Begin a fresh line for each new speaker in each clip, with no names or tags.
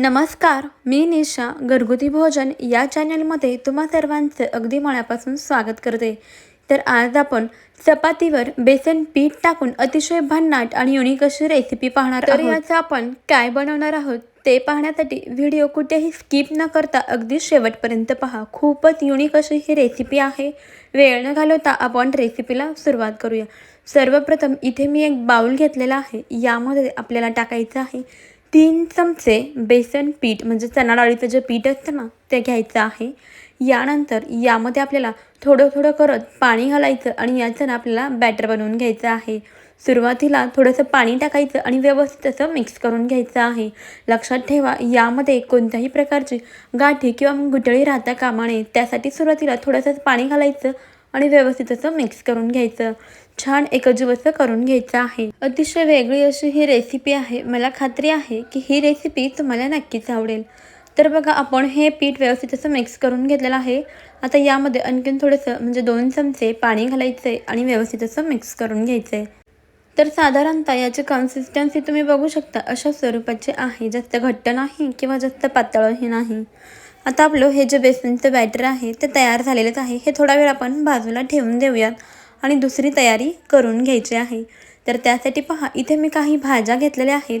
नमस्कार मी निशा घरगुती भोजन या चॅनलमध्ये तुम्हा सर्वांचं अगदी मनापासून स्वागत करते. तर आज आपण चपातीवर बेसन पीठ टाकून अतिशय भन्नाट आणि युनिक अशी रेसिपी पाहणार तर याचं आपण काय बनवणार आहोत ते पाहण्यासाठी व्हिडिओ कुठेही स्किप न करता अगदी शेवटपर्यंत पहा. खूपच युनिक अशी ही रेसिपी आहे. वेळ न घालवता आपण रेसिपीला सुरुवात करूया. सर्वप्रथम इथे मी एक बाउल घेतलेला आहे. यामध्ये आपल्याला टाकायचं आहे तीन चमचे बेसन पीठ म्हणजे चणा डाळीचं जे पीठ असतं ना ते घ्यायचं आहे. यानंतर यामध्ये आपल्याला थोडं थोडं करत पाणी घालायचं आणि याचं ना आपल्याला बॅटर बनवून घ्यायचं आहे. सुरुवातीला थोडंसं पाणी टाकायचं आणि व्यवस्थित असं मिक्स करून घ्यायचं आहे. लक्षात ठेवा यामध्ये कोणत्याही प्रकारची गाठी किंवा गुटळी गुठळी राहता कामा नये. त्यासाठी सुरुवातीला थोडंसं पाणी घालायचं आणि व्यवस्थित असं मिक्स करून घ्यायचं. छान एकजीव असं करून घ्यायचं आहे. अतिशय वेगळी अशी ही रेसिपी आहे. मला खात्री आहे की ही रेसिपी तुम्हाला नक्कीच आवडेल. तर बघा आपण हे पीठ व्यवस्थित असं मिक्स करून घेतलेलं आहे. आता यामध्ये आणखीन थोडंसं म्हणजे दोन चमचे पाणी घालायचं आहे आणि व्यवस्थित असं मिक्स करून घ्यायचं आहे तर साधारणतः याची कन्सिस्टन्सी तुम्ही बघू शकता अशा स्वरूपाची आहे. जास्त घट्ट नाही किंवा जास्त पातळही नाही. आता आपलं हे जे बेसनचं बॅटर आहे ते तयार झालेलंच आहे. हे थोडा वेळ आपण बाजूला ठेवून देऊयात आणि दुसरी तयारी करून घ्यायची आहे. तर त्यासाठी पहा इथे मी काही भाज्या घेतलेल्या आहेत.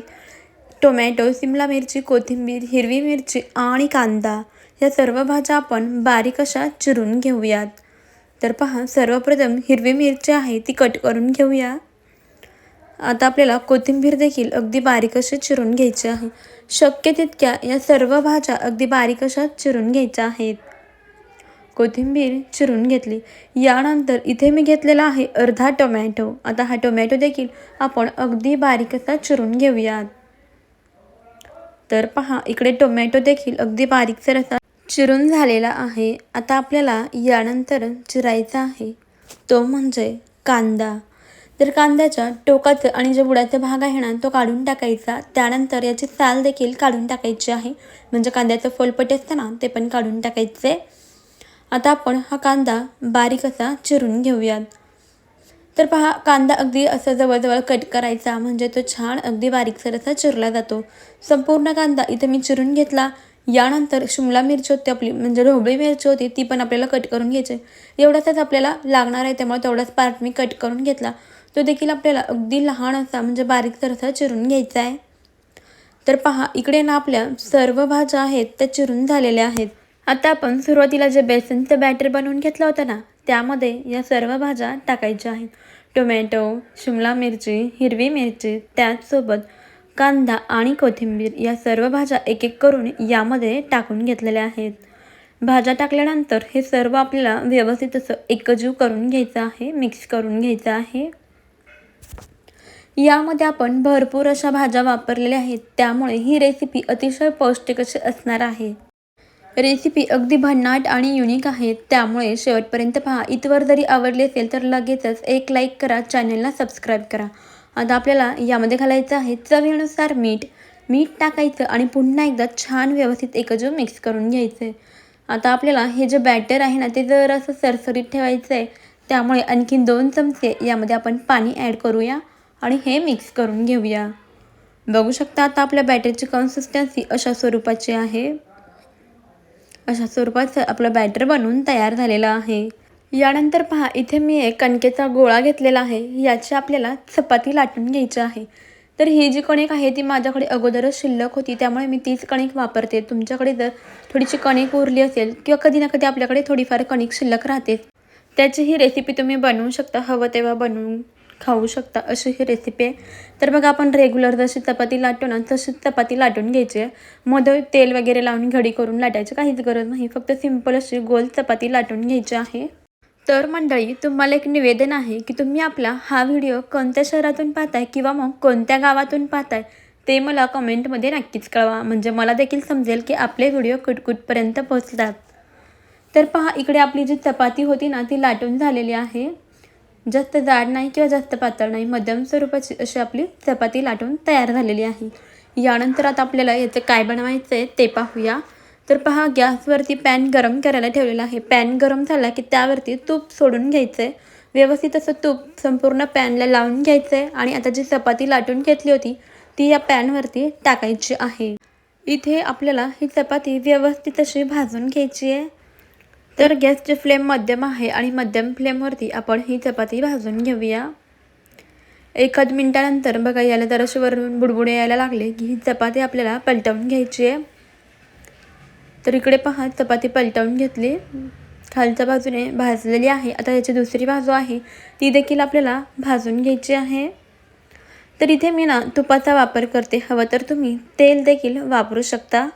टोमॅटो सिमला मिरची कोथिंबीर हिरवी मिरची आणि कांदा. या सर्व भाज्या आपण बारीक अशा चिरून घेऊयात. तर पहा सर्वप्रथम हिरवी मिरची आहे ती कट करून घेऊया. आता आपल्याला कोथिंबीर देखील अगदी बारीक अशी चिरून घ्यायची आहे. शक्य तितक्या या सर्व भाज्या अगदी बारीक अशा चिरून घ्यायच्या आहेत. कोथिंबीर चिरून घेतली. यानंतर इथे मी घेतलेला आहे अर्धा टोमॅटो. आता हा टोमॅटो देखील आपण अगदी बारीक असा चिरून घेऊयात. तर पहा इकडे टोमॅटो देखील अगदी बारीकसर असा चिरून झालेला आहे. आता आपल्याला यानंतर चिरायचा आहे. तो म्हणजे कांदा. तर कांद्याच्या टोकाचं आणि जो बुडाचा भाग आहे ना तो काढून टाकायचा. त्यानंतर याची साल देखील काढून टाकायची आहे. म्हणजे कांद्याचं फोलपट असतं ना ते पण काढून टाकायचे. आता आपण हा कांदा बारीक असा चिरून घेऊयात. तर पहा कांदा अगदी असं जवळजवळ कट करायचा. म्हणजे तो छान अगदी बारीकसर असा चिरला जातो. संपूर्ण कांदा इथे मी चिरून घेतला. यानंतर शिमला मिरची होती आपली म्हणजे ढोबळी मिरची होती ती पण आपल्याला कट करून घ्यायची. एवढाच आपल्याला लागणार आहे त्यामुळे तेवढाच पार्ट मी कट करून घेतला. तो देखील आपल्याला अगदी लहान असा म्हणजे बारीकसर असा चिरून घ्यायचा आहे. तर पहा इकडे ना आपल्या सर्व भाज्या आहेत त्या चिरून झालेल्या आहेत. आता आपण सुरुवातीला जे बेसनचं बॅटर बनवून घेतलं होतं ना त्यामध्ये या सर्व भाज्या टाकायच्या आहेत. टोमॅटो शिमला मिरची हिरवी मिरची त्याचसोबत कांदा आणि कोथिंबीर या सर्व भाज्या एक एक करून यामध्ये टाकून घेतलेल्या आहेत. भाज्या टाकल्यानंतर हे सर्व आपल्याला व्यवस्थित असं एकजीव करून घ्यायचं आहे मिक्स करून घ्यायचं आहे. यामध्ये आपण भरपूर अशा भाज्या वापरलेल्या आहेत. त्यामुळे ही रेसिपी अतिशय पौष्टिक अशी असणार आहे. रेसिपी अगदी भन्नाट आणि युनिक आहे. त्यामुळे शेवटपर्यंत पहा. इथवर जरी आवडली असेल तर लगेचच एक लाईक करा. चॅनलला सबस्क्राईब करा. आता आपल्याला यामध्ये घालायचं आहे चवीनुसार मीठ. मीठ टाकायचं आणि पुन्हा एकदा छान व्यवस्थित एकजीव मिक्स करून घ्यायचं. आहे आता आपल्याला हे जे बॅटर आहे ना ते जर असं सरसरीत ठेवायचं आहे त्यामुळे आणखीन दोन चमचे यामध्ये आपण पाणी ॲड करूया. आणि हे मिक्स करून घेऊया. बघू शकता आता आपल्या बॅटरची कन्सिस्टन्सी अशा स्वरूपाची आहे. अशा स्वरूपात आपलं बॅटर बनवून तयार झालेलं आहे. यानंतर पहा इथे मी एक कणकेचा गोळा घेतलेला आहे. याची आपल्याला चपाती लाटून घ्यायची आहे. तर ही जी कणिक आहे ती माझ्याकडे अगोदरच शिल्लक होती. त्यामुळे मी तीच कणिक वापरते. तुमच्याकडे जर थोडीशी कणिक उरली असेल किंवा कधी ना कधी आपल्याकडे थोडीफार कणिक शिल्लक राहते त्याची ही रेसिपी तुम्ही बनवू शकता. हवं तेव्हा बनवून खाऊ शकता अशी ही रेसिपी आहे. तर बघा आपण रेग्युलर जशी चपाती लाटतो ना तशीच चपाती लाटून घ्यायची आहे. मध्ये तेल वगैरे लावून घडी करून लाटायची काहीच गरज नाही. फक्त सिंपल अशी गोल चपाती लाटून घ्यायची आहे. तर मंडळी तुम्हाला एक निवेदन आहे की तुम्ही आपला हा व्हिडिओ कोणत्या शहरातून पाहताय किंवा मग कोणत्या गावातून पाहताय ते मला कमेंटमध्ये नक्कीच कळवा. म्हणजे मला देखील समजेल की आपले व्हिडिओ कुटकुटपर्यंत पोहोचतात. तर पहा इकडे आपली जी चपाती होती ना ती लाटून झालेली आहे. जास्त जाड नाही किंवा जास्त पातळ नाही मध्यम स्वरूपाची अशी आपली चपाती लाटून तयार झालेली आहे. यानंतर आता आपल्याला याचं काय बनवायचं आहे ते पाहूया. तर पहा गॅसवरती पॅन गरम करायला ठेवलेला आहे. पॅन गरम झाला की त्यावरती तूप सोडून घ्यायचं आहे व्यवस्थित असं तूप संपूर्ण पॅनला लावून घ्यायचं आहे आणि आता जी चपाती लाटून घेतली होती ती या पॅनवरती टाकायची आहे. इथे आपल्याला ही चपाती व्यवस्थित अशी भाजून घ्यायची आहे. तर गॅसची फ्लेम मध्यम आहे आणि मध्यम फ्लेमवरती आपण ही चपाती भाजून घेऊया. एखाद मिनटानंतर बघा याला जराशी वरून बुडबुडे यायला लागले की ही चपाती आपल्याला पलटवून घ्यायची आहे. तर इकडे पहा चपाती पलटवून घेतली. खालच्या बाजूने भाजलेली आहे. आता याची दुसरी बाजू आहे. ती देखील आपल्याला भाजून घ्यायची आहे. तर इथे मी ना तुपाचा वापर करते. हवं तर तुम्ही तेल देखील वापरू शकता.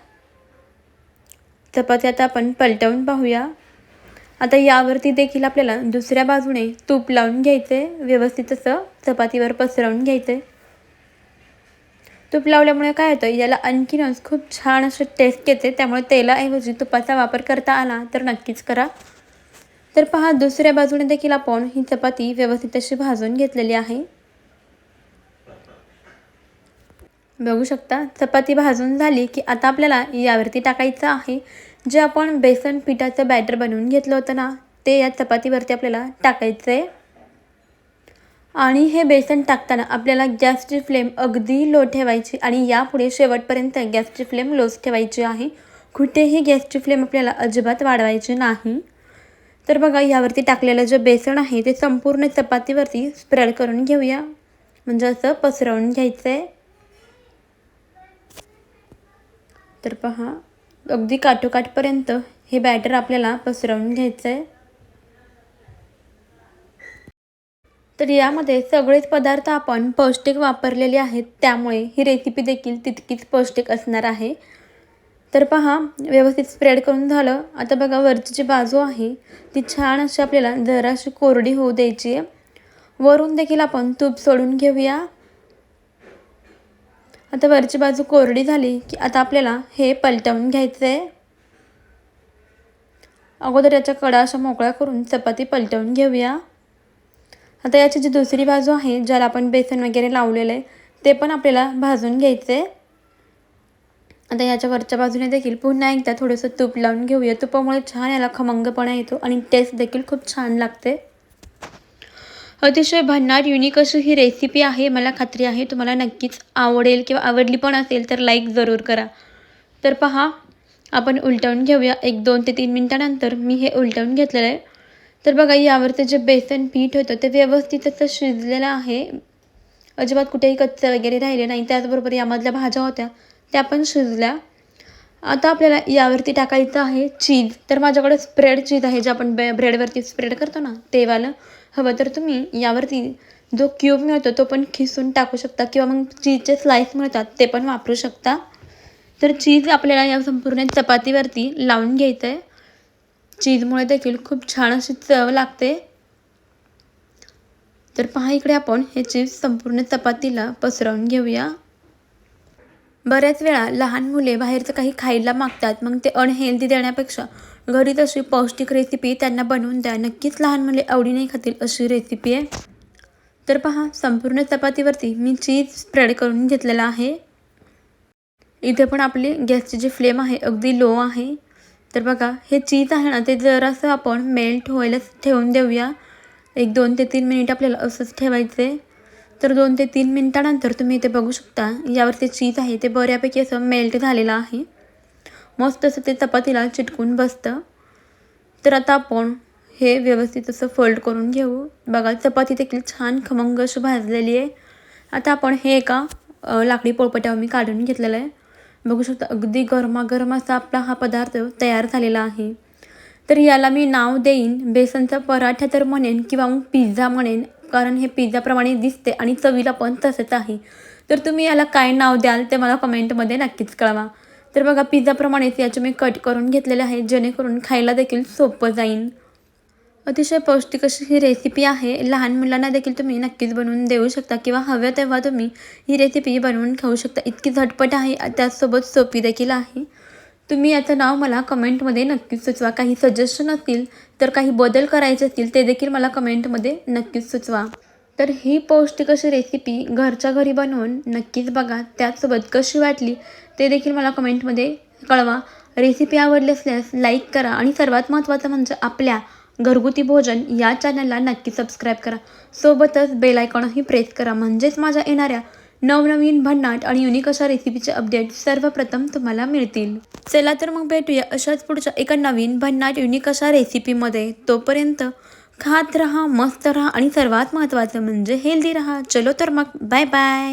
चपाती आता आपण पलटवून पाहूया. आता यावरती देखील आपल्याला दुसऱ्या बाजूने तूप लावून घ्यायचे व्यवस्थित असं चपातीवर पसरवून घ्यायचे. तूप लावल्यामुळे काय होतं याला आणखीनच खूप छान असं टेस्ट येते त्यामुळे तेलाऐवजी तुपाचा वापर करता आला तर नक्कीच करा. तर पहा दुसऱ्या बाजूने देखील आपण ही चपाती व्यवस्थित अशी भाजून घेतलेली आहे. बघू शकता चपाती भाजून झाली की आता आपल्याला यावरती टाकायचं आहे. जे आपण बेसन पिठाचं बॅटर बनवून घेतलं होतं ना ते या चपातीवरती आपल्याला टाकायचं आहे आणि हे बेसन टाकताना आपल्याला गॅसची फ्लेम अगदी लो ठेवायची आणि यापुढे शेवटपर्यंत गॅसची फ्लेम लोच ठेवायची आहे. कुठेही गॅसची फ्लेम आपल्याला अजिबात वाढवायची नाही. तर बघा यावरती टाकलेलं जे बेसन आहे ते संपूर्ण चपातीवरती स्प्रेड करून घेऊया. म्हणजे असं पसरवून घ्यायचं आहे तर पहा अगदी काठोकाठपर्यंत हे बॅटर आपल्याला पसरवून घ्यायचं आहे तर यामध्ये सगळेच पदार्थ आपण पौष्टिक वापरलेले आहेत त्यामुळे ही रेसिपी देखील तितकीच पौष्टिक असणार आहे. तर पहा व्यवस्थित स्प्रेड करून झालं. आता बघा वरची जी बाजू आहे ती छान अशी आपल्याला जराशी कोरडी होऊ द्यायची आहे. वरून देखील आपण तूप सोडून घेऊया. आता वरची बाजू कोरडी झाली की आता आपल्याला हे पलटवून घ्यायचं आहे अगोदर याच्या कडा अशा मोकळ्या करून चपाती पलटवून घेऊया. आता याची जी दुसरी बाजू आहे ज्याला आपण बेसन वगैरे लावलेलं आहे ते पण आपल्याला भाजून घ्यायचं आहे आता याच्या वरच्या बाजूने देखील पुन्हा एकदा थोडंसं तूप लावून घेऊया. तुपामुळे छान याला खमंगपणा येतो आणि टेस्ट देखील खूप छान लागते. अतिशय भन्नाट युनिक अशी ही रेसिपी आहे मला खात्री आहे. तुम्हाला नक्कीच आवडेल किंवा आवडली पण असेल तर लाईक जरूर करा. तर पहा आपण उलटवून घेऊया. एक दोन ते तीन मिनटानंतर मी हे उलटवून घेतलेलं आहे. तर बघा यावरचं जे बेसन पीठ होतं ते व्यवस्थित असं शिजलेलं आहे. अजिबात कुठेही कच्चं वगैरे राहिले नाही. त्याचबरोबर यामधल्या भाज्या होत्या त्या पण शिजल्या. आता आपल्याला यावरती टाकायचं आहे चीज तर माझ्याकडे स्प्रेड चीज आहे जे आपण बे ब्रेडवरती स्प्रेड करतो ना तेवालं. हवं तर तुम्ही यावरती जो क्यूब मिळतो तो पण खिसून टाकू शकता किंवा मग चीजचे स्लाईस मिळतात ते पण वापरू शकता. तर चीज आपल्याला या संपूर्ण चपातीवरती लावून घ्यायचं आहे चीजमुळे देखील खूप छान अशी चव लागते. तर पहा इकडे आपण हे चीज संपूर्ण चपातीला पसरवून घेऊया. बऱ्याच वेळा लहान मुले बाहेरचं काही खायला मागतात मग ते अनहेल्दी देण्यापेक्षा घरी तशी पौष्टिक रेसिपी त्यांना बनवून द्या. नक्कीच लहान मुले आवडीने खातील अशी रेसिपी आहे. तर पहा संपूर्ण चपातीवरती मी चीज स्प्रेड करून घेतलेला आहे. इथे पण आपली गॅसची जी फ्लेम आहे अगदी लो आहे. तर बघा हे चीज आहे ना ते जरासं आपण मेल्ट व्हायला ठेवून देऊया. एक दोन ते तीन मिनिट आपल्याला असंच ठेवायचं आहे तर दोन ते तीन मिनटानंतर तुम्ही इथे बघू शकता यावरती चीज आहे ते बऱ्यापैकी असं मेल्ट झालेलं आहे. मस्त असं ते चपातीला चिटकून बसतं. तर आता आपण हे व्यवस्थित असं फोल्ड करून घेऊ. बघा चपाती देखील छान खमंग अशी भाजलेली आहे. आता आपण हे एका लाकडी पोळपट्यावर मी काढून घेतलेलं आहे. बघू शकता अगदी गरमागरम असा आपला हा पदार्थ तयार झालेला आहे. तर याला मी नाव देईन बेसनचा पराठा तर म्हणेन किंवा मग पिझ्झा म्हणेन कारण हे पिझ्झाप्रमाणे दिसते आणि चवीला पण तसंच आहे. तर तुम्ही याला काय नाव द्याल ते मला कमेंटमध्ये नक्कीच कळवा. तर बघा पिझ्झाप्रमाणेच याचे मी कट करून घेतलेले आहे जेणेकरून खायला देखील सोपं जाईल अतिशय पौष्टिक अशी ही रेसिपी आहे. लहान मुलांना देखील तुम्ही नक्कीच बनवून देऊ शकता किंवा हव्या तेव्हा तुम्ही ही रेसिपी बनवून खाऊ शकता. इतकी झटपट आहे त्याचसोबत सोपी देखील आहे. तुम्ही याचं नाव मला कमेंटमध्ये नक्कीच सुचवा. काही सजेशन असतील तर काही बदल करायचे असतील ते देखील मला कमेंटमध्ये नक्कीच सुचवा. तर ही पौष्टिक अशी रेसिपी घरच्या घरी बनवून नक्कीच बघा त्याचसोबत कशी वाटली ते देखील मला कमेंटमध्ये कळवा. रेसिपी आवडली असल्यास लाईक करा आणि सर्वात महत्त्वाचं म्हणजे आपल्या घरगुती भोजन या चॅनलला नक्की सबस्क्राईब करा. सोबतच बेल आयकॉनही प्रेस करा. म्हणजेच माझ्या येणाऱ्या नवनवीन भन्नाट आणि युनिक अशा रेसिपीचे अपडेट सर्वप्रथम तुम्हाला मिळतील. चला तर मग भेटूया अशाच पुढच्या एका नवीन भन्नाट युनिक अशा रेसिपीमध्ये तोपर्यंत खात राहा मस्त राहा आणि सर्वात महत्त्वाचं म्हणजे हेल्दी राहा. चलो तर मग. Bye bye